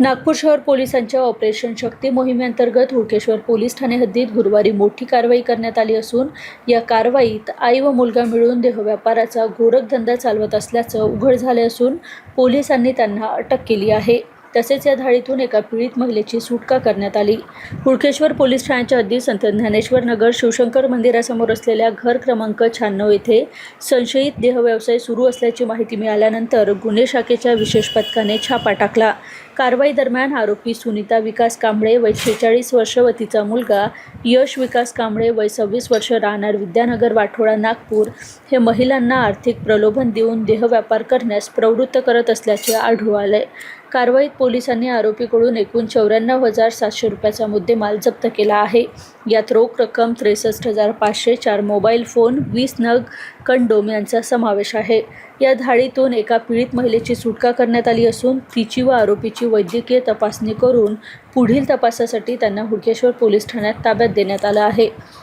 नागपूर शहर पोलिसांच्या ऑपरेशन शक्ती मोहिमेअंतर्गत हुडकेश्वर पोलीस ठाणे हद्दीत गुरुवारी मोठी कारवाई करण्यात आली असून या कारवाईत आई व मुलगा मिळून देहव्यापाराचा गोरखधंदा चालवत असल्याचं उघड झाले असून पोलिसांनी त्यांना अटक केली आहे. तसेच या धाडीतून एका पीडित महिलेची सुटका करण्यात आली. हुडकेश्वर पोलीस ठाण्याच्या हद्दीत संत ज्ञानेश्वर नगर शिवशंकर मंदिरासमोर असलेल्या घर क्रमांक शहाण्णव येथे संशयित देहव्यवसाय सुरू असल्याची माहिती मिळाल्यानंतर गुन्हे शाखेच्या विशेष पथकाने छापा टाकला. कारवाई दरम्यान आरोपी सुनीता विकास कांबळे वय शेहेचाळीस वर्ष व तिचा मुलगा यश विकास कांबळे वय सव्वीस वर्ष राहणार विद्यानगर वाठोडा नागपूर. हे महिलांना आर्थिक प्रलोभन देऊन देहव्यापार करण्यास प्रवृत्त करत असल्याचे आढळून आले. कारवाईत पोलिसांनी आरोपीकडून एकूण चौऱ्याण्णव हजार सातशे रुपयाचा मुद्देमाल जप्त केला आहे. यात रोख रक्कम त्रेसष्ट हजार पाचशे चार मोबाईल फोन वीस नग कंडोम यांचा समावेश आहे. या धाडीतून एका पीडित महिलेची सुटका करण्यात आली असून तिची व आरोपीची वैद्यकीय तपासणी करून पुढील तपासासाठी त्यांना हुडकेश्वर पोलीस ठाण्यात ताब्यात देण्यात आलं आहे.